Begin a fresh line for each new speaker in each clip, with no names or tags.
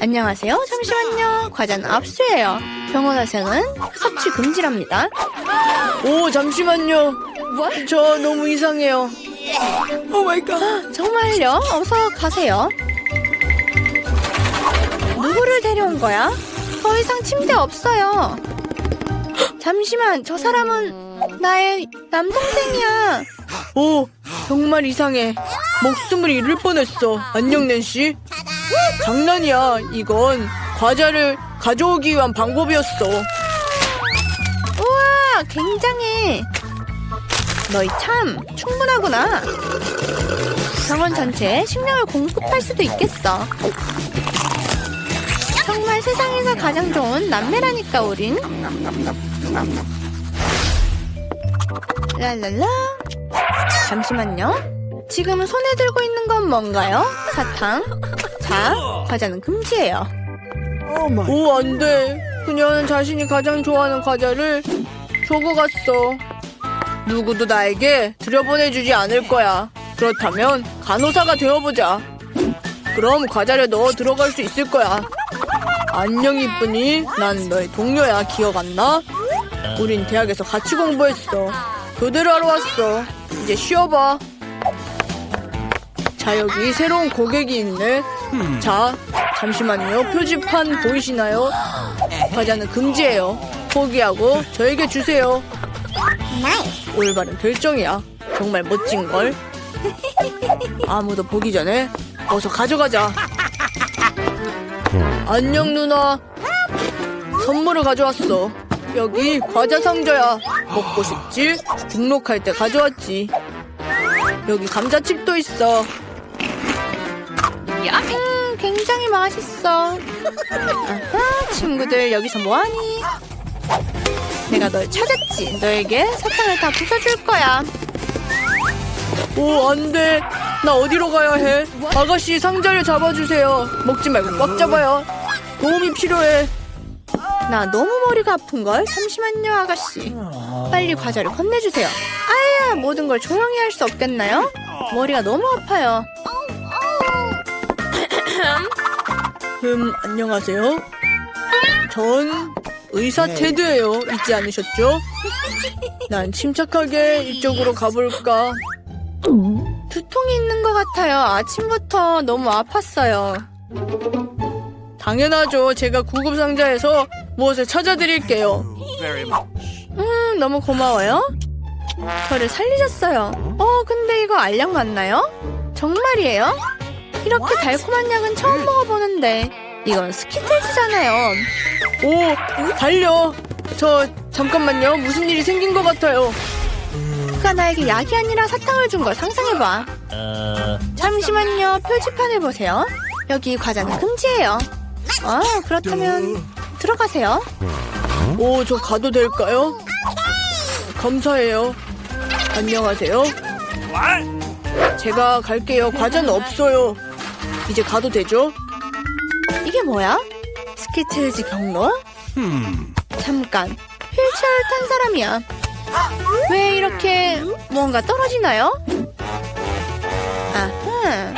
안녕하세요. 잠시만요. 과자는 압수예요. 병원에서는 섭취 금지랍니다.
오 잠시만요. 저 너무 이상해요. 오 마이 갓.
정말요? 어서 가세요. 누구를 데려온 거야? 더 이상 침대 없어요. 잠시만, 저 사람은 나의 남동생이야.
오 정말 이상해. 목숨을 잃을 뻔했어. 안녕 낸시. 장난이야. 이건 과자를 가져오기 위한 방법이었어.
우와, 굉장해. 너희 참 충분하구나. 병원 전체에 식량을 공급할 수도 있겠어. 정말 세상에서 가장 좋은 남매라니까 우린. 랄랄라. 잠시만요. 지금 손에 들고 있는 건 뭔가요? 사탕. 자, 과자는 금지예요.
오 안 돼. 그녀는 자신이 가장 좋아하는 과자를 주고 갔어. 누구도 나에게 들여보내주지 않을 거야. 그렇다면 간호사가 되어보자. 그럼 과자를 넣어 들어갈 수 있을 거야. 안녕 이쁜이. 난 너의 동료야. 기억 안 나? 우린 대학에서 같이 공부했어. 교대를 하러 왔어. 이제 쉬어봐. 자 여기 새로운 고객이 있네. 자 잠시만요. 표지판 보이시나요? 과자는 금지예요. 포기하고 저에게 주세요. 올바른 결정이야. 정말 멋진 걸. 아무도 보기 전에 어서 가져가자. 안녕 누나. 선물을 가져왔어. 여기 과자 상자야. 먹고 싶지? 등록할 때 가져왔지. 여기 감자칩도 있어.
음, 굉장히 맛있어. 아하, 친구들 여기서 뭐하니? 내가 널 찾았지. 너에게 사탕을 다 부숴줄 거야.
오, 안 돼. 나 어디로 가야 해? 아가씨 상자를 잡아주세요. 먹지 말고 꽉 잡아요. 도움이 필요해.
나 너무 머리가 아픈걸? 잠시만요, 아가씨. 빨리 과자를 건네주세요. 아야, 모든 걸 조용히 할 수 없겠나요? 머리가 너무 아파요.
음, 안녕하세요. 전 의사 테드예요. 잊지 않으셨죠? 난 침착하게 이쪽으로 가볼까?
두통이 있는 것 같아요. 아침부터 너무 아팠어요.
당연하죠. 제가 구급 상자에서 무엇을 찾아드릴게요.
음, 너무 고마워요. 저를 살리셨어요. 어, 근데 이거 알약 맞나요? 정말이에요? 이렇게 달콤한 약은 처음 먹어보는데 이건 스키틀즈잖아요.
오, 달려. 저 잠깐만요. 무슨 일이 생긴 것 같아요.
그가 나에게 약이 아니라 사탕을 준 걸 상상해봐. 잠시만요. 표지판을 보세요. 여기 과자는 금지예요. 아, 그렇다면 들어가세요.
오, 저 가도 될까요? 감사해요. 안녕하세요. 제가 갈게요. 과자는 없어요. 이제 가도 되죠?
이게 뭐야? 스키틀즈 경로? 잠깐, 휠체어를 탄 사람이야. 왜 이렇게 뭔가 떨어지나요? 아하,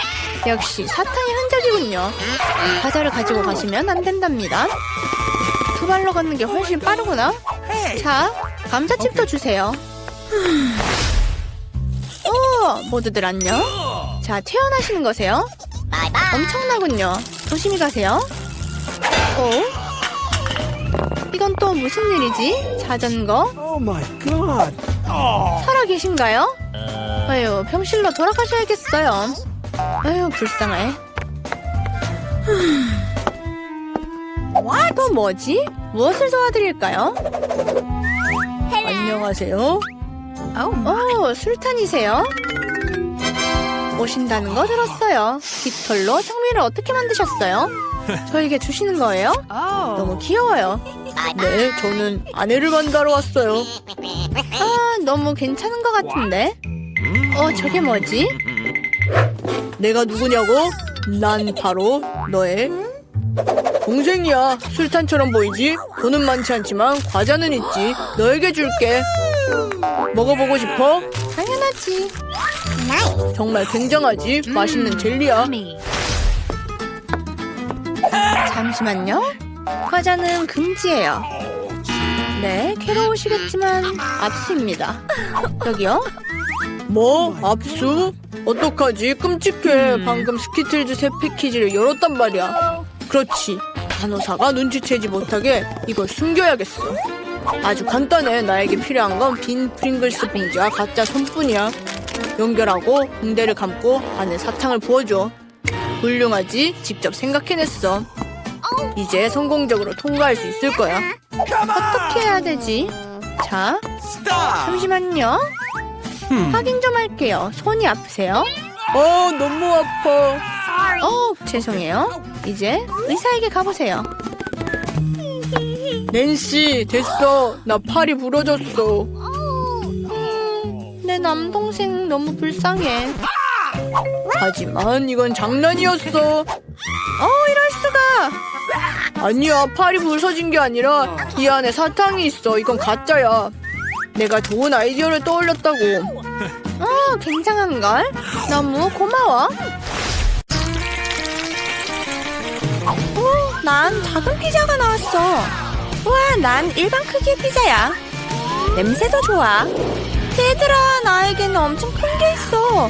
역시 사탕의 흔적이군요. 과자를 가지고 가시면 안 된답니다. 두 발로 걷는 게 훨씬 빠르구나. 자, 감자칩도 주세요. 오, 모두들 안녕. 자, 퇴원하시는 거세요? 엄청나군요. 조심히 가세요. 오? 이건 또 무슨 일이지? 자전거?
Oh my god.
살아 계신가요? 아유, 병실로 돌아가셔야겠어요. 아유, 불쌍해. 또 뭐지? 무엇을 도와드릴까요?
안녕하세요.
오, 술탄이세요? 오신다는 거 들었어요. 깃털로 성미를 어떻게 만드셨어요? 저에게 주시는 거예요? 너무 귀여워요.
네, 저는 아내를 만나러 왔어요.
아, 너무 괜찮은 것 같은데? 어, 저게 뭐지?
내가 누구냐고? 난 바로 너의 동생이야. 술탄처럼 보이지? 돈은 많지 않지만 과자는 있지. 너에게 줄게. 먹어보고 싶어?
당연하지.
정말 굉장하지? 맛있는 젤리야.
자, 잠시만요. 과자는 금지예요. 네, 괴로우시겠지만 압수입니다. 여기요.
뭐? 압수? 어떡하지? 끔찍해. 방금 스키틀즈 새 패키지를 열었단 말이야. 그렇지. 간호사가 눈치채지 못하게 이걸 숨겨야겠어. 아주 간단해. 나에게 필요한 건 빈 프링글스 봉지와 가짜 손뿐이야. 연결하고 붕대를 감고 안에 사탕을 부어줘. 훌륭하지? 직접 생각해냈어. 이제 성공적으로 통과할 수 있을 거야.
어떻게 해야 되지? 자, 잠시만요. 확인 좀 할게요. 손이 아프세요?
어, 너무 아파.
어, 죄송해요. 이제 의사에게 가보세요.
낸시, 됐어. 나 팔이 부러졌어.
내 남동생 너무 불쌍해.
하지만 이건 장난이었어.
어, 이럴 수가.
아니야, 팔이 부서진 게 아니라 이 안에 사탕이 있어. 이건 가짜야. 내가 좋은 아이디어를 떠올렸다고.
어, 굉장한 걸. 너무 고마워. 오, 난 작은 피자가 나왔어. 우와, 난 일반 크기의 피자야. 냄새도 좋아. 얘들아, 나에게는 엄청 큰 게 있어.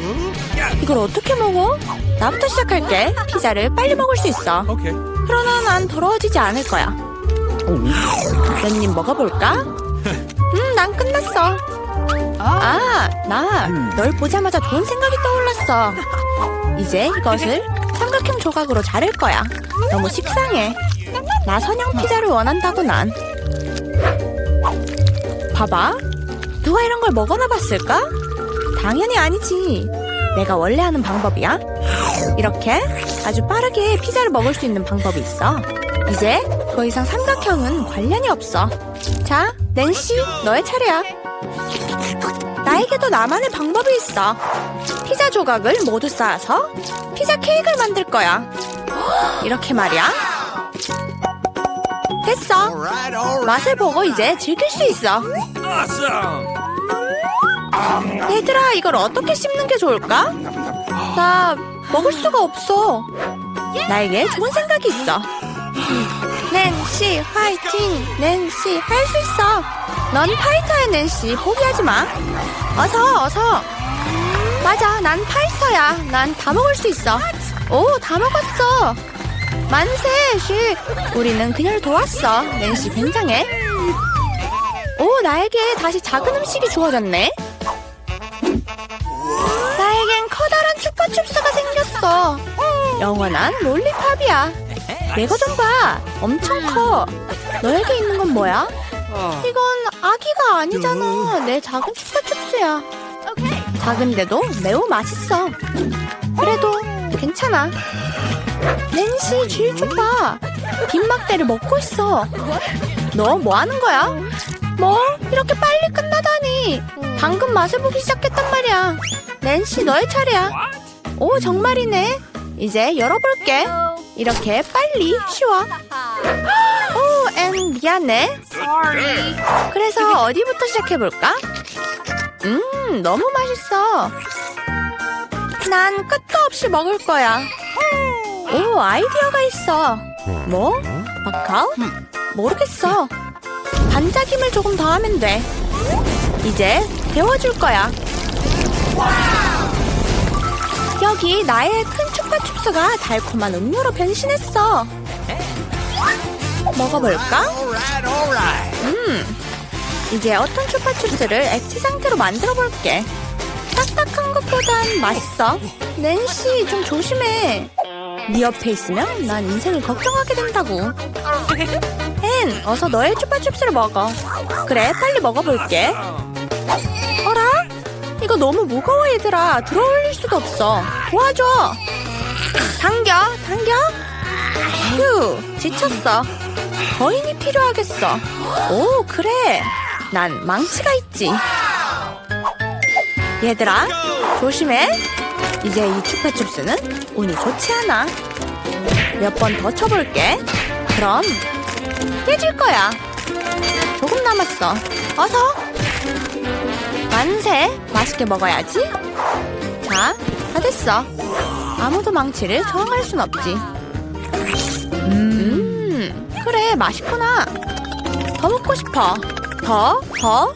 이걸 어떻게 먹어? 나부터 시작할게. 피자를 빨리 먹을 수 있어. 그러나 난 더러워지지 않을 거야. 몇입 먹어볼까? 음, 난 끝났어. 아, 나 널 보자마자 좋은 생각이 떠올랐어. 이제 이것을 삼각형 조각으로 자를 거야. 너무 식상해. 나 선형 피자를 원한다고 난. 봐봐. 누가 이런 걸 먹어나 봤을까? 당연히 아니지. 내가 원래 하는 방법이야. 이렇게 아주 빠르게 피자를 먹을 수 있는 방법이 있어. 이제 더 이상 삼각형은 관련이 없어. 자, 낸시, 너의 차례야. 나에게도 나만의 방법이 있어. 피자 조각을 모두 쌓아서 피자 케이크를 만들 거야. 이렇게 말이야. 됐어. 맛을 보고 이제 즐길 수 있어. 얘들아, 이걸 어떻게 씹는 게 좋을까? 나 먹을 수가 없어. 나에게 좋은 생각이 있어. 낸시, 화이팅! 낸시, 할 수 있어! 넌 파이터야, 낸시. 포기하지 마. 어서, 어서. 맞아, 난 파이터야. 난 다 먹을 수 있어. 오, 다 먹었어. 만세, 쉿. 우리는 그녀를 도왔어. 낸시 굉장해. 오, 나에게 다시 작은 음식이 주어졌네. 나에겐 커다란 추파춥스가 생겼어. 영원한 롤리팝이야. 내가 좀 봐. 엄청 커. 너에게 있는 건 뭐야? 이건 아기가 아니잖아. 내 작은 추파춥스야. 작은데도 매우 맛있어. 그래도 괜찮아. 낸시 쥐좀 봐. 빈막대를 먹고 있어. 너 뭐 하는 거야? 뭐? 이렇게 빨리 끝나다니. 방금 맛을 보기 시작했단 말이야. 낸시 너의 차례야. 오 정말이네. 이제 열어볼게. 이렇게 빨리 쉬워. 오, 앤 미안해. 그래서 어디부터 시작해볼까? 음, 너무 맛있어. 난 끝도 없이 먹을 거야. 오, 아이디어가 있어. 뭐? 마카오? 모르겠어. 반짝임을 조금 더 하면 돼. 이제 데워줄 거야. 여기 나의 큰 추파춥스가 달콤한 음료로 변신했어. 먹어볼까? 음, 이제 어떤 추파춥스를 액체 상태로 만들어 볼게. 딱딱한 것보단 맛있어. 낸시, 좀 조심해. 네 옆에 있으면 난 인생을 걱정하게 된다고. 앤, 어서 너의 추파춥스를 먹어. 그래, 빨리 먹어볼게. 어라? 이거 너무 무거워, 얘들아. 들어올릴 수도 없어. 도와줘. 당겨, 당겨. 휴, 지쳤어. 거인이 필요하겠어. 오, 그래. 난 망치가 있지. 얘들아, 조심해. 이제 이 추파춥스는 운이 좋지 않아. 몇 번 더 쳐볼게. 그럼 깨질 거야. 조금 남았어. 어서. 만세. 맛있게 먹어야지. 자, 다 됐어. 아무도 망치를 저항할 순 없지. 음, 그래, 맛있구나. 더 먹고 싶어. 더, 더.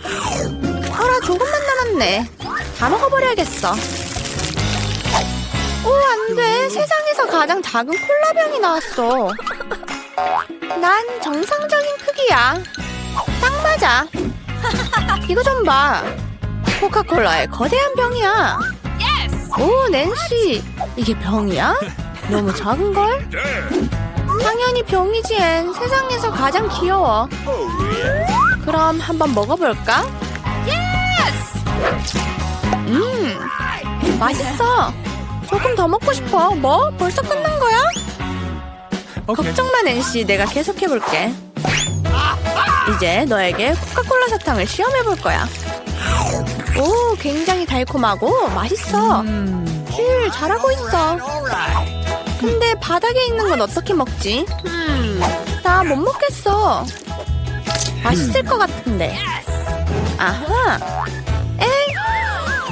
어라, 조금만 남았네. 다 먹어버려야겠어. 오, 안 돼. 세상에서 가장 작은 콜라병이 나왔어. 난 정상적인 크기야. 딱 맞아. 이거 좀 봐. 코카콜라의 거대한 병이야. 오, 낸시. 이게 병이야? 너무 작은걸? 당연히 병이지, 앤. 세상에서 가장 귀여워. 그럼 한번 먹어볼까? 음, 맛있어. 조금 더 먹고 싶어. 뭐? 벌써 끝난 거야? 걱정 마, 낸시. 내가 계속해볼게. 이제 너에게 코카콜라 사탕을 시험해볼 거야. 오, 굉장히 달콤하고 맛있어. 힐, 잘하고 있어. 근데 바닥에 있는 건 어떻게 먹지? 나못 먹겠어. 맛있을 것 같은데. 아하. 엥?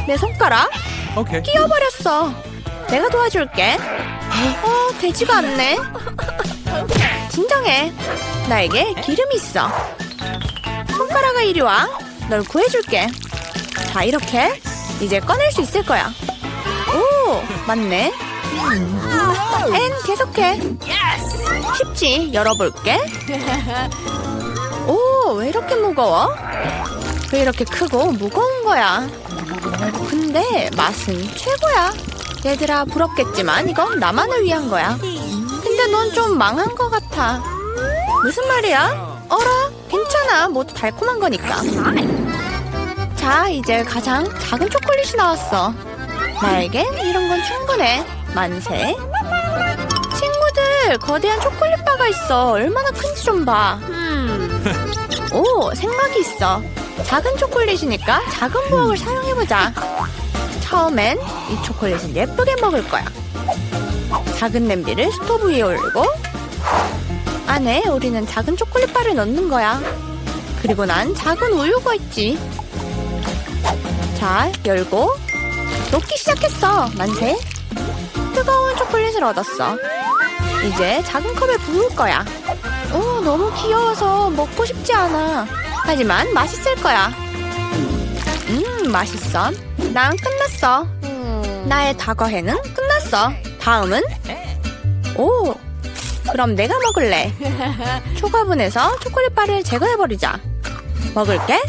내 손가락?
Okay.
끼어버렸어. 내가 도와줄게. 어, 되지가 않네. 진정해. 나에게 기름이 있어. 손가락아 이리 와. 널 구해줄게. 자, 이렇게. 이제 꺼낼 수 있을 거야. 오, 맞네. 앤, 계속해. 쉽지. 열어볼게. 오, 왜 이렇게 무거워? 왜 이렇게 크고 무거운 거야? 근데 맛은 최고야. 얘들아 부럽겠지만 이건 나만을 위한 거야. 근데 넌 좀 망한 것 같아. 무슨 말이야? 어라, 괜찮아. 모두 달콤한 거니까. 자, 이제 가장 작은 초콜릿이 나왔어. 나에겐 이런 건 충분해. 만세. 친구들, 거대한 초콜릿 바가 있어. 얼마나 큰지 좀 봐. 오, 생각이 있어. 작은 초콜릿이니까 작은 부엌을 사용해보자. 처음엔 이 초콜릿을 예쁘게 먹을 거야. 작은 냄비를 스토브 위에 올리고 안에 우리는 작은 초콜릿 바를 넣는 거야. 그리고 난 작은 우유가 있지. 자, 열고 녹기 시작했어. 만세. 뜨거운 초콜릿을 얻었어. 이제 작은 컵에 부을 거야. 오, 너무 귀여워서 먹고 싶지 않아. 하지만 맛있을 거야. 음, 맛있어. 난 끝났어. 나의 다과회는 끝났어. 다음은? 오, 그럼 내가 먹을래. 초가분해서 초콜릿 바를 제거해버리자. 먹을게.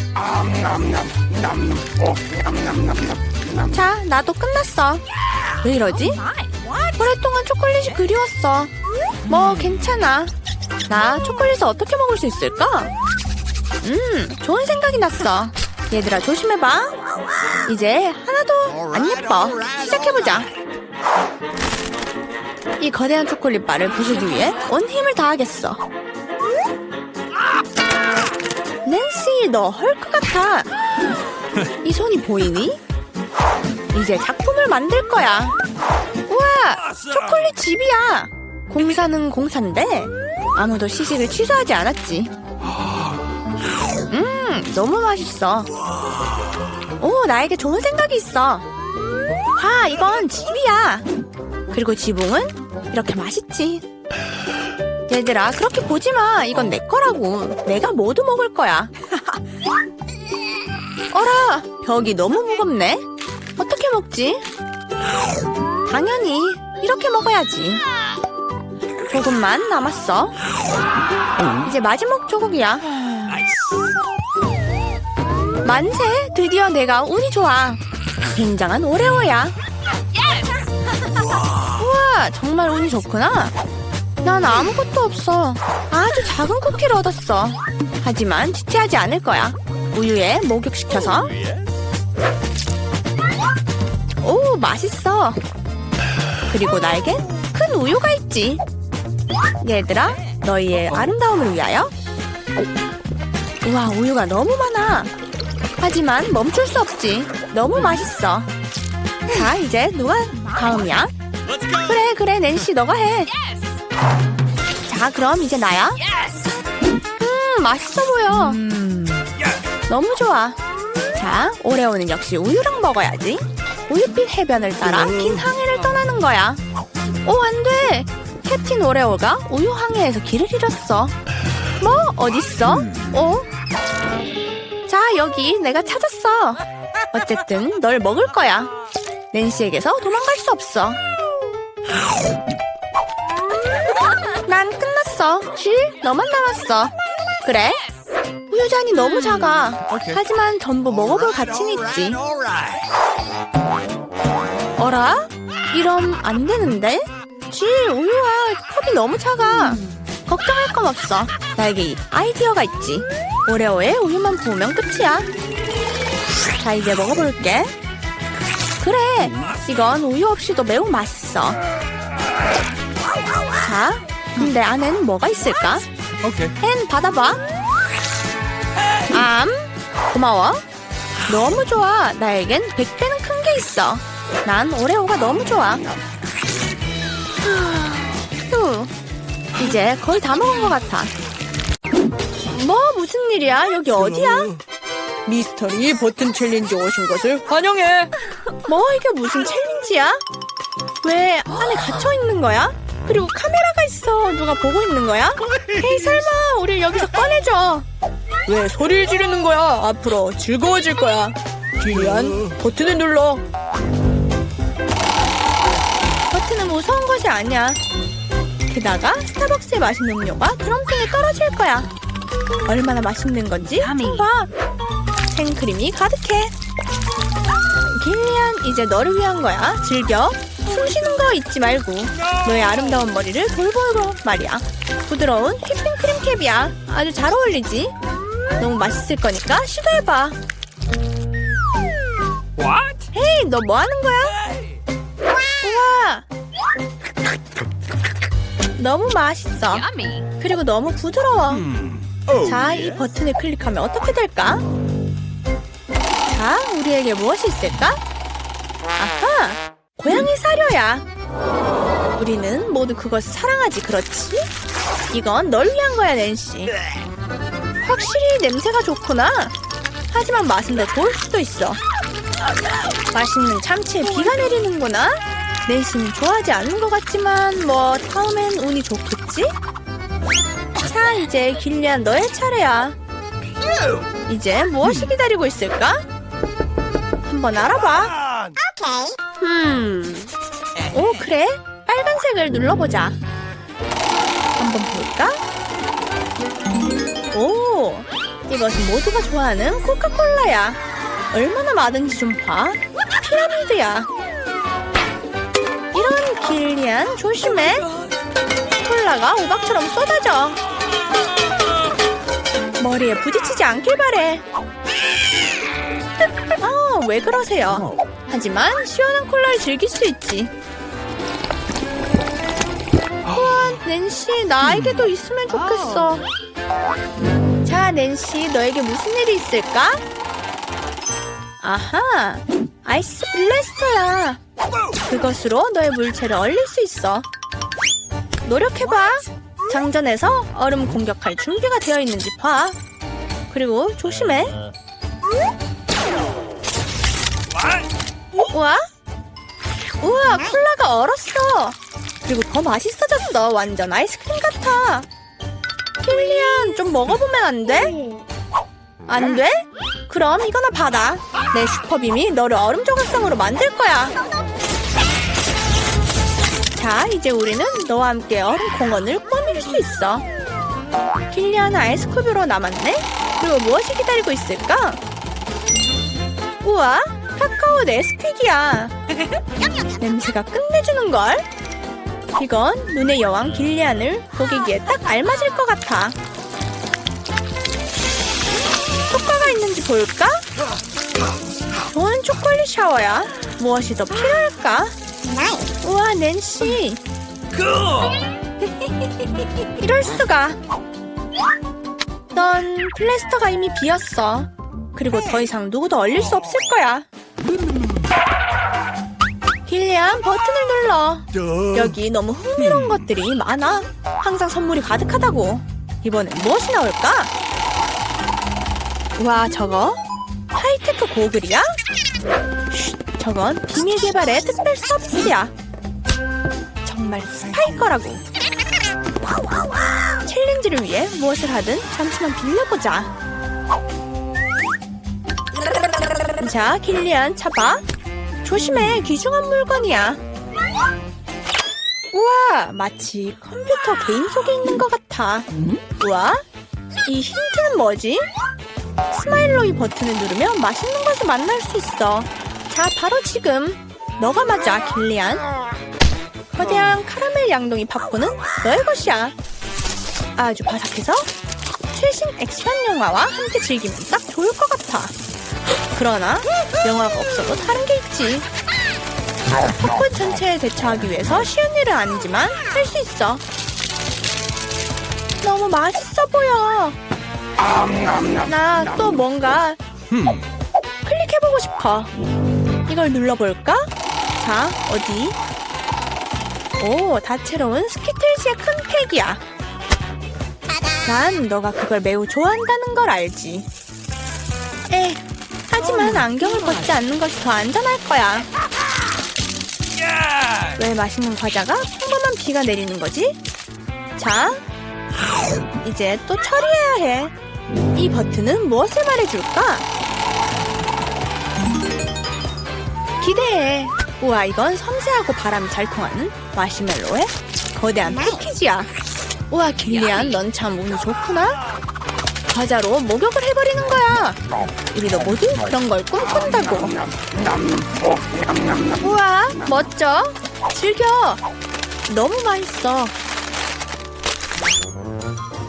자, 나도 끝났어. 왜 이러지? 오랫동안 초콜릿이 그리웠어. 뭐, 괜찮아. 나 초콜릿을 어떻게 먹을 수 있을까? 음, 좋은 생각이 났어. 얘들아, 조심해봐. 이제 하나도 안 예뻐. 시작해보자. 이 거대한 초콜릿 바를 부수기 위해 온 힘을 다하겠어. 낸시, 너 헐크 같아. 이 손이 보이니? 이제 작품을 만들 거야. 우와, 초콜릿 집이야. 공사는 공사인데 아무도 시식을 취소하지 않았지. 음, 너무 맛있어. 오, 나에게 좋은 생각이 있어. 봐, 이건 집이야. 그리고 지붕은 이렇게 맛있지. 얘들아, 그렇게 보지 마. 이건 내 거라고. 내가 모두 먹을 거야. 어라, 벽이 너무 무겁네. 어떻게 먹지? 당연히 이렇게 먹어야지. 조금만 남았어. 이제 마지막 조각이야. 만세! 드디어 내가 운이 좋아. 굉장한 오레오야. 정말 운이 좋구나. 난 아무것도 없어. 아주 작은 쿠키를 얻었어. 하지만 지체하지 않을 거야. 우유에 목욕시켜서. 오, 맛있어. 그리고 나에겐 큰 우유가 있지. 얘들아, 너희의 아름다움을 위하여. 우와, 우유가 너무 많아. 하지만 멈출 수 없지. 너무 맛있어. 자, 이제 누가 다음이야? 그래, 그래, 낸시, 너가 해. 자, 그럼 이제 나야. 음, 맛있어 보여. 너무 좋아. 자, 오레오는 역시 우유랑 먹어야지. 우유빛 해변을 따라 긴 항해를 떠나는 거야. 오, 안 돼! 캡틴 오레오가 우유 항해에서 길을 잃었어. 뭐? 어딨어? 어? 자, 여기 내가 찾았어. 어쨌든 널 먹을 거야. 낸시에게서 도망갈 수 없어. 난 끝났어. 실, 너만 남았어. 그래? 우유잔이 너무 작아. 하지만 전부 먹어볼 가치는 있지. 어라? 이럼 안 되는데? 질, 우유야. 컵이 너무 작아. 걱정할 건 없어. 나에게 이 아이디어가 있지. 오레오에 우유만 부으면 끝이야. 자, 이제 먹어볼게. 그래, 이건 우유 없이도 매우 맛있어. 자, 근데 안엔 뭐가 있을까? 앤 받아봐. 암, 고마워. 너무 좋아. 나에겐 100배는 큰 게 있어. 난 오레오가 너무 좋아. 휴, 이제 거의 다 먹은 것 같아. 뭐 무슨 일이야? 여기 어디야?
미스터리 버튼 챌린지 오신 것을 환영해.
뭐 이게 무슨 챌린지야? 왜 안에 갇혀 있는 거야? 그리고 카메라가 있어. 누가 보고 있는 거야? 헤이 설마 우리 여기서 꺼내줘.
왜 소리를 지르는 거야? 앞으로 즐거워질 거야. 길리안, 버튼을 눌러.
버튼은 무서운 것이 아니야. 게다가 스타벅스의 맛있는 음료가 드럼통에 떨어질 거야. 얼마나 맛있는 건지 좀 봐. 생크림이 가득해. 길리안 이제 너를 위한 거야. 즐겨. 숨 쉬는 거 잊지 말고. 너의 아름다운 머리를 돌보고 말이야. 부드러운 휘핑 크림 캡이야. 아주 잘 어울리지? 너무 맛있을 거니까 시도해봐.
What?
헤이, 너 뭐 하는 거야? 우와! 너무 맛있어. 그리고 너무 부드러워.
Oh.
자, 이 버튼을 클릭하면 어떻게 될까? 자, 우리에게 무엇이 있을까? 아하! 고양이 사료야. 우리는 모두 그것을 사랑하지, 그렇지? 이건 널 위한 거야, 낸시. 확실히 냄새가 좋구나. 하지만 맛은 더 좋을 수도 있어. 맛있는 참치에 비가 내리는구나. 낸시는 좋아하지 않는 것 같지만 뭐 다음엔 운이 좋겠지? 자 이제 길리안 너의 차례야. 이제 무엇이 기다리고 있을까? 한번 알아봐. 음. 오 그래? 빨간색을 눌러보자. 한번 볼까? 오 이것은 모두가 좋아하는 코카콜라야. 얼마나 많은지 좀 봐. 피라미드야. 이런 길리안 조심해. 콜라가 우박처럼 쏟아져. 머리에 부딪히지 않길 바래. 아, 왜 그러세요? 하지만 시원한 콜라를 즐길 수 있지. 우와, 낸시, 나에게도 있으면 좋겠어. 자, 낸시, 너에게 무슨 일이 있을까? 아하, 아이스 블래스터야. 그것으로 너의 물체를 얼릴 수 있어. 노력해봐. 장전에서 얼음 공격할 준비가 되어 있는지 봐. 그리고 조심해. 우와. 우와, 콜라가 얼었어. 그리고 더 맛있어졌어. 완전 아이스크림 같아. 킬리안, 좀 먹어보면 안 돼? 안 돼? 그럼 이거나 받아. 내 슈퍼빔이 너를 얼음 조각상으로 만들 거야. 자, 이제 우리는 너와 함께 얼음 공원을 꾸밀 수 있어. 킬리안은 아이스크림으로 남았네? 그리고 무엇이 기다리고 있을까? 우와, 카카오 네스퀵이야. 냄새가 끝내주는걸? 이건 눈의 여왕 길리안을 보기기에 딱 알맞을 것 같아. 효과가 있는지 볼까? 좋은 초콜릿 샤워야. 무엇이 더 필요할까? 우와, 낸시. 이럴 수가. 넌 플래스터가 이미 비었어. 그리고 더 이상 누구도 얼릴 수 없을 거야. 길리안 버튼을 눌러. 여기 너무 흥미로운 것들이 많아. 항상 선물이 가득하다고. 이번엔 무엇이 나올까? 와, 저거 하이테크 고글이야? 쉿, 저건 비밀 개발의 특별 서비스야. 정말 스파이 거라고. 챌린지를 위해 무엇을 하든 잠시만 빌려보자. 자, 길리안 차봐. 조심해, 귀중한 물건이야. 우와, 마치 컴퓨터 게임 속에 있는 것 같아. 우와, 이 힌트는 뭐지? 스마일로이 버튼을 누르면 맛있는 것을 만날 수 있어. 자, 바로 지금. 너가 맞아, 길리안. 거대한 카라멜 양동이 팝콘은 너의 것이야. 아주 바삭해서 최신 액션 영화와 함께 즐기면 딱 좋을 것 같아. 그러나 영화가 없어도 다른 게 있지. 팝콘 전체에 대처하기 위해서 쉬운 일은 아니지만 할 수 있어. 너무 맛있어 보여. 나 또 뭔가 클릭해보고 싶어. 이걸 눌러볼까? 자, 어디? 오, 다채로운 스키틀즈의 큰 팩이야. 난 너가 그걸 매우 좋아한다는 걸 알지. 에, 하지만 안경을 벗지 않는 것이 더 안전할 거야. 왜 맛있는 과자가 평범한 비가 내리는 거지? 자, 이제 또 처리해야 해. 이 버튼은 무엇을 말해줄까? 기대해. 우와, 이건 섬세하고 바람이 잘 통하는 마시멜로의 거대한 패키지야. 우와, 길리안, 넌 참 운이 좋구나. 과자로 목욕을 해버리는 거야. 우리도 모두 그런 걸 꿈꾼다고. 우와, 멋져. 즐겨. 너무 맛있어.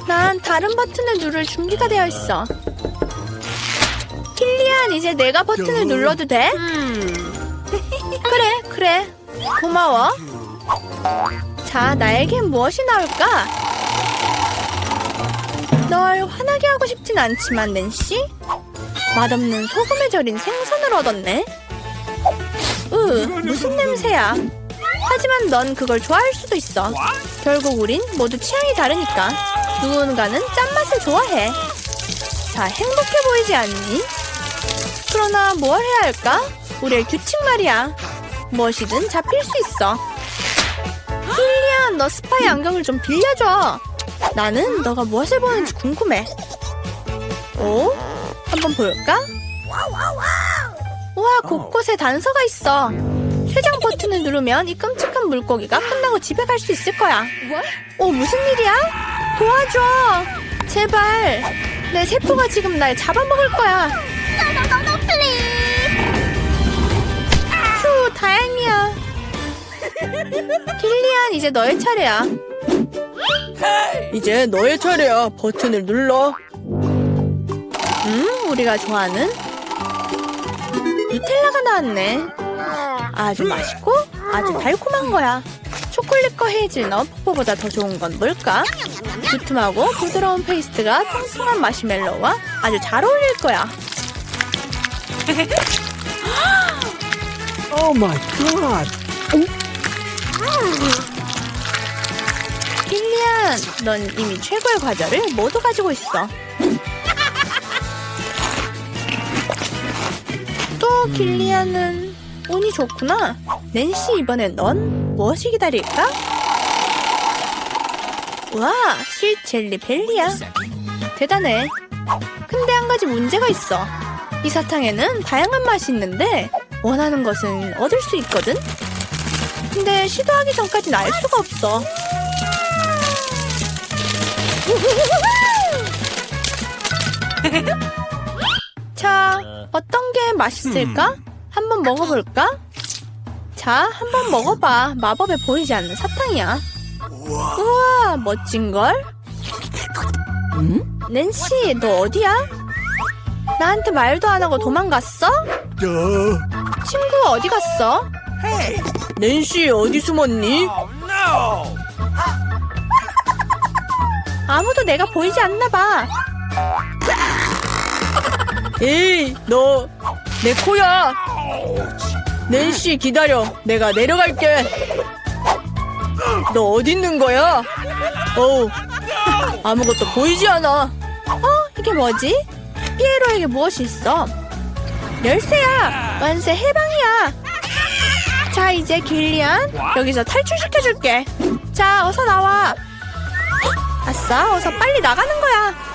난 다른 버튼을 누를 준비가 되어 있어. 킬리안, 이제 내가 버튼을 눌러도 돼? 그래, 그래. 고마워. 자, 나에겐 무엇이 나올까? 널 화나게 하고 싶진 않지만, 낸시? 맛없는 소금에 절인 생선을 얻었네. 으, 무슨 냄새야. 하지만 넌 그걸 좋아할 수도 있어. 결국 우린 모두 취향이 다르니까. 누군가는 짠맛을 좋아해. 자, 행복해 보이지 않니? 그러나 뭘 해야 할까? 우리의 규칙 말이야. 무엇이든 잡힐 수 있어. 힐리안, 너 스파이 안경을 좀 빌려줘. 나는 너가 무엇을 보는지 궁금해. 오? 한번 볼까? 우와, 곳곳에 단서가 있어. 퇴장 버튼을 누르면 이 끔찍한 물고기가 끝나고 집에 갈 수 있을 거야. 오, 무슨 일이야? 도와줘. 제발. 내 세포가 지금 날 잡아먹을 거야. 휴, 다행이야. 길리안, 이제 너의 차례야.
이제 너의 차례야. 버튼을 눌러.
음, 우리가 좋아하는 누텔라가 나왔네. 아주 맛있고 아주 달콤한 거야. 초콜릿과 헤이즐넛, 폭포보다 더 좋은 건 뭘까? 두툼하고 부드러운 페이스트가 통통한 마시멜로우와 아주 잘 어울릴 거야.
Oh my
킬리안, 넌 이미 최고의 과자를 모두 가지고 있어. 또 킬리안은 운이 좋구나. 낸시 이번엔 넌 무엇이 기다릴까? 와, 스윗 젤리 벨리야. 대단해. 근데 한 가지 문제가 있어. 이 사탕에는 다양한 맛이 있는데 원하는 것은 얻을 수 있거든. 근데 시도하기 전까진 알 수가 없어. 자, 어떤 게 맛있을까? 한번 먹어볼까? 자, 한번 먹어봐. 마법에 보이지 않는 사탕이야. 우와, 멋진걸? 낸시, 너 어디야? 나한테 말도 안 하고 도망갔어?
Duh!
친구 어디 갔어?
낸시 어디 숨었니?
Oh no!
아무도 내가 보이지 않나 봐.
에이, 너 내 코야. 낸시 기다려. 내가 내려갈게. 너 어디 있는 거야? 어우, 아무것도 보이지 않아.
어, 이게 뭐지? 피에로에게 무엇이 있어? 열쇠야! 완세 해방이야! 자, 이제 길리안, 여기서 탈출시켜줄게. 자, 어서 나와. 아싸, 어서 빨리 나가는 거야.